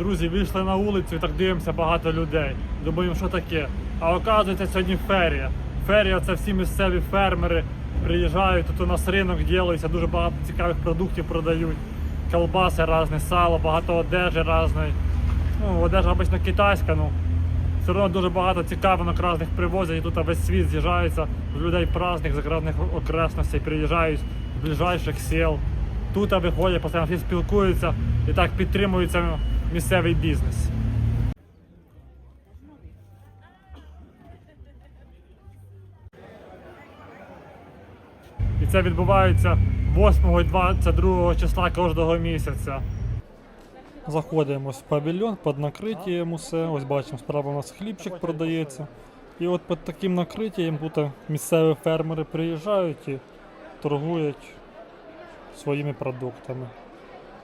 Друзі, вийшли на вулицю і так дивимося багато людей. Думаємо, що таке. А оказується сьогодні ферія. Ферія це всі місцеві фермери приїжджають, тут у нас ринок ділиться, дуже багато цікавих продуктів продають. Колбаси різні, сало, багато одежі різної. Ну, одежа обично китайська, ну все одно дуже багато цікавинок різних привозять, і тут весь світ з'їжджається, людей праздник, з окресностей приїжджають з ближайших сел. Тут виходять, постійно всі спілкуються і так підтримується місцевий бізнес. І це відбувається 8 і 22 числа кожного місяця. Заходимо в павільйон під накриттям усе. Ось бачимо, справа у нас хлібчик продається. І от під таким накриттям тут місцеві фермери приїжджають і торгують своїми продуктами.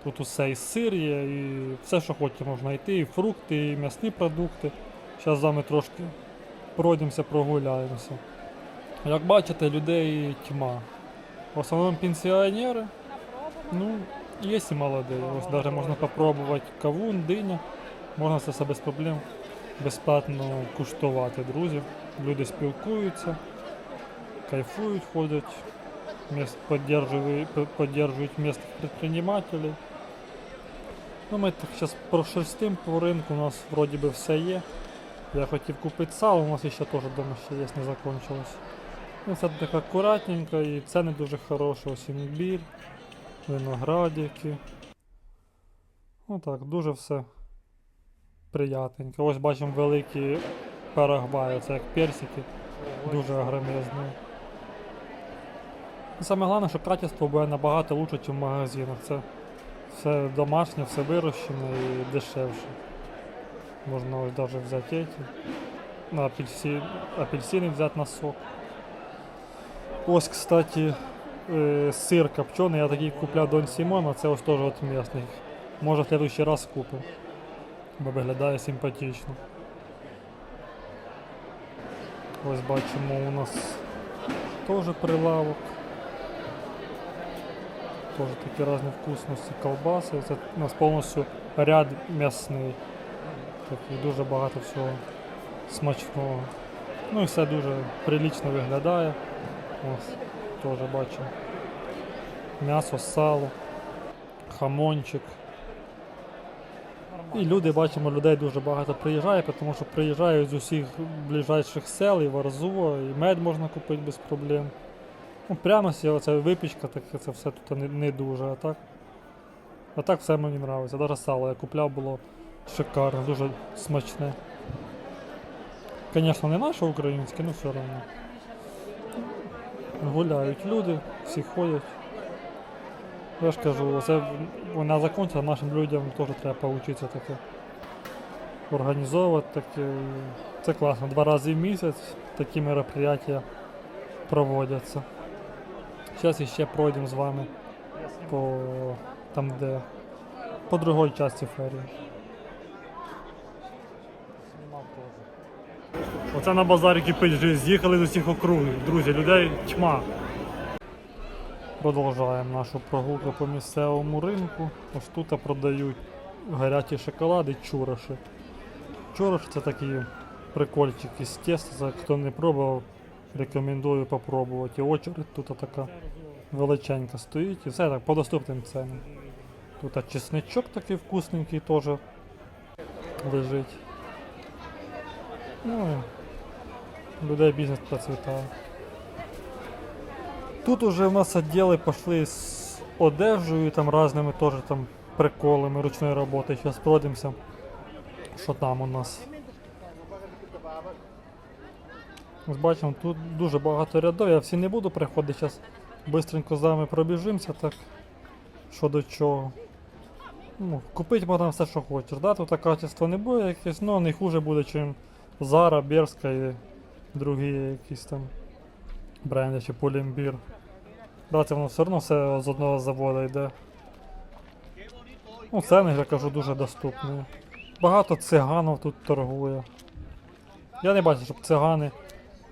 Тут усе і сир є, і все, що хочете, можна знайти, і фрукти, і м'ясні продукти. Зараз з вами трошки пройдемося, прогуляємося. Як бачите, людей тьма. В основному пенсіонери. Ну, є і молоді. Ось навіть можна попробувати кавун, диня. Можна це все без проблем безплатно куштувати, друзі. Люди спілкуються, кайфують, ходять, поддерживають місцевих предпринимателей. Ну, ми так зараз прошерстим по ринку, у нас вроді би все є. Я хотів купити сало, у нас ще теж вдома ще є, не закончилось. Ну, це так акуратненько і ціни дуже хороші, ось імбір, виноградики. Ну так, дуже все приятненько. Ось бачимо великі парагваї, це як персики, дуже агромезні. Саме головне, що качество буде набагато лучше, ніж в магазинах. Це все домашнє, все вирощене і дешевше. Можна ось навіть взяти эти. На апельсин, апельсини взяти на сок. Ось, кстати, е, сир копчений, я такий купляв Дон Сімон, а це ось теж от місний. Може в следующий раз купимо. Бо виглядає симпатично. Ось бачимо у нас теж прилавок. Теж такі різні вкусності, колбаси. Це у нас повністю ряд м'ясний. Такий дуже багато всього смачного. Ну і все дуже прилічно виглядає. Ось теж бачимо. М'ясо, сало, хамончик. І люди, бачимо, людей дуже багато приїжджає, тому що приїжджають з усіх ближайших сел, і Варзуво, і мед можна купити без проблем. Ну, оця випічка, таке це все тут не, не дуже, а так. А так все мені подобається. Навіть сало я купляв, було шикарно, дуже смачне. Звісно, не наше українське, але все одно. Гуляють люди, всі ходять. Я ж кажу, це вона закінчила, нашим людям теж треба повчитися таке. Організовувати таке. Це класно. Два рази в місяць такі мероприятия проводяться. Зараз іще пройдемо з вами по там, де по другій часті ферії. Оце на базарі кипить життя. З'їхали з усіх округів. Друзі, людей тьма. Продовжуємо нашу прогулку по місцевому ринку. Ось тут продають гарячі шоколади, чуроші. Чурош це такий прикольчик із теста. Хто не пробував, рекомендую попробувати. Очередь тут така величенька стоїть. І все так по доступним ценам. Тут чесничок такий вкусненький теж лежить. Ну, людей бізнес процвітає. Тут уже в нас відділи пішли з одежею, там різними теж там приколами ручної роботи. Зараз пройдемося. Що там у нас? Ось бачимо, тут дуже багато рядов, я всі не буду приходити, зараз швидко з вами пробіжимося, так що до чого. Ну, купити можна все, що хочеш. Да? Тут качество не буде якесь, але не хуже буде, ніж Zara, Берська і другі якісь там бренди чи Pull&Bear. Да, це воно все одно все з одного заводу йде. Ну, ціни, я кажу, дуже доступні. Багато циганів тут торгує. Я не бачу, щоб цигани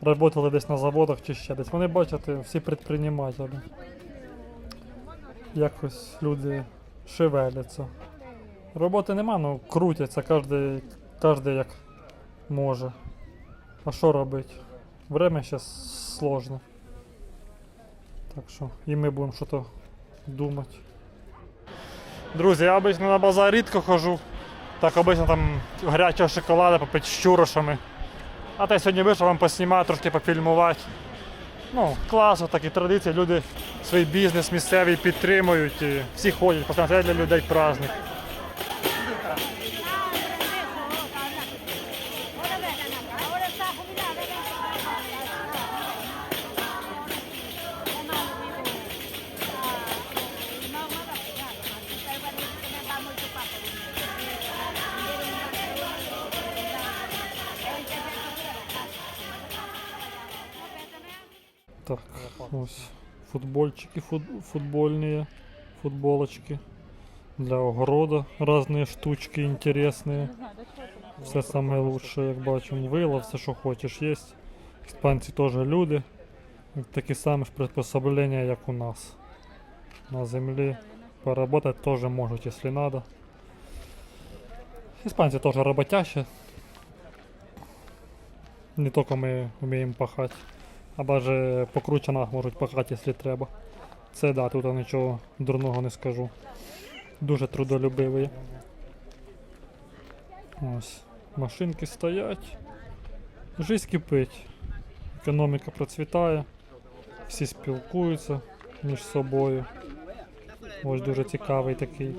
працювали десь на заводах чи ще десь. Вони бачите, всі предпринимателі. Якось люди шевеляться. Роботи нема, ну крутяться кожен, кожен як може. А що робити? Время зараз сложно. Так що і ми будемо щось думати. Друзі, я обично на базар рідко хожу. Так обично там гарячого шоколада попити з чурошами. А й сьогодні вийшов вам поснімати, трошки пофільмувати. Ну, класно, такі традиції, люди свій бізнес місцевий підтримують, і всі ходять, постійно для людей праздник. ось футбольчики фут, футбольные, футболочки. Для огорода разные штучки интересные. Все саме лучше, як бачимо, вила, все, що хочеш, є. Іспанці теж люди. Такі самі ж приспособлення, як у нас. На землі. Поработать теж можуть, якщо надо. Іспанці теж роботящі. Не тільки ми вміємо пахати. А даже по кручанах можуть пахати, якщо треба. Це да, тут я нічого дурного не скажу. Дуже трудолюбиві. Ось. Машинки стоять. Жизнь кипить. Економіка процвітає. Всі спілкуються між собою. Ось дуже цікавий такий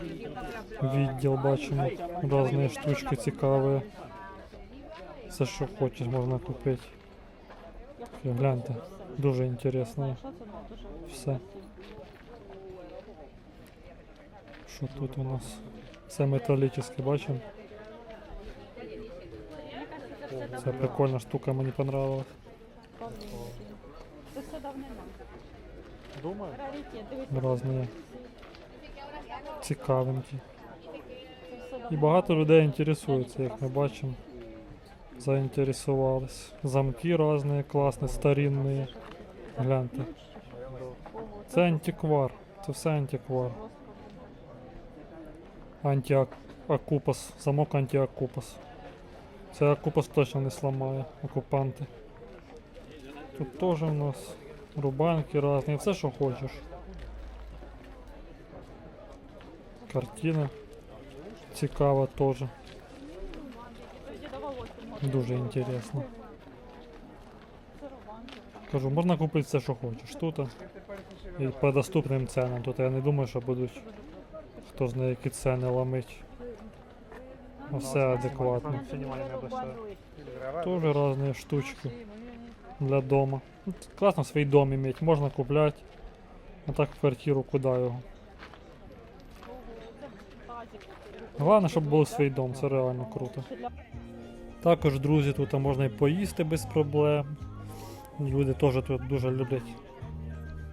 відділ бачимо. Різні штучки цікаві. Все, що хочеш, можна купити. Гляньте, дуже інтересно. Все. Що тут у нас? Це металічне, бачимо. Це прикольна штука, мені понравилась. Все. Думаю. Дивись, цікавинки. І багато людей інтересується, як ми бачимо. Заінтересувались. Замки різні, класні, старинні. Гляньте. Це антиквар. Це все антиквар. Антиакупас. Замок антиакупас. Це акупас точно не сламає, окупанти. Тут теж у нас рубанки різні, все що хочеш. Картина. Цікава теж. Дуже інтересно. Кажу, можна купити все, що хочеш тут. І по доступним ценам. Тут я не думаю, що будуть хто знає які ціни ламить. Все адекватно. Тоже різні штучки для дома. Класно свій дом иметь, можна купляти. А так квартиру куди його. Головне, щоб був свій дом, це реально круто. Також, друзі, тут можна і поїсти без проблем. Люди теж тут дуже люблять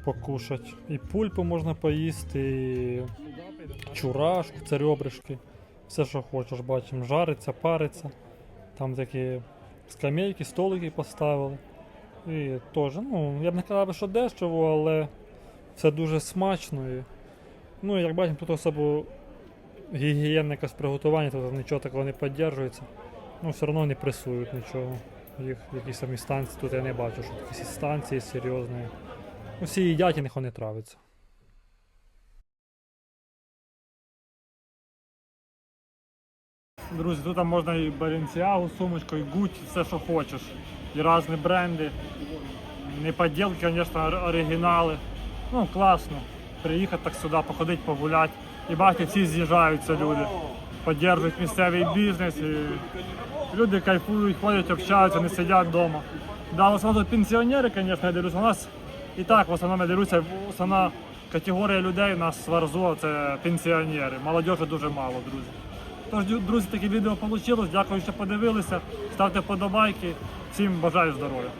покушати. І пульпу можна поїсти, і чурашку, це ребришки. Все, що хочеш, бачимо, жариться, париться. Там такі скамейки, столики поставили. І теж, ну, я б не казав, що дешево, але все дуже смачно. І, ну, як бачимо, тут особо гігієнна якась приготування, тут нічого такого не підтримується. Ну, все одно не пресують нічого. Їх якісь самі станції тут я не бачу, що якісь станції серйозні. Усі їдять і ніхто не травиться. Друзі, тут можна і Balenciaga, сумочку, і Gucci, все що хочеш. І різні бренди. Не поділки, звісно, оригінали. Ну, класно. Приїхати так сюди, походити, погуляти. І бачите, всі з'їжджаються люди. Підтримують місцевий бізнес. І люди кайфують, ходять, общаються, не сидять вдома. Да, в основному пенсіонери, звісно, дивлюся. У нас і так в основному дивлюся, основна категорія людей у нас в Варзо це пенсіонери. Молодежі дуже мало, друзі. Тож, друзі, таке відео вийшло. Дякую, що подивилися. Ставте вподобайки. Всім бажаю здоров'я.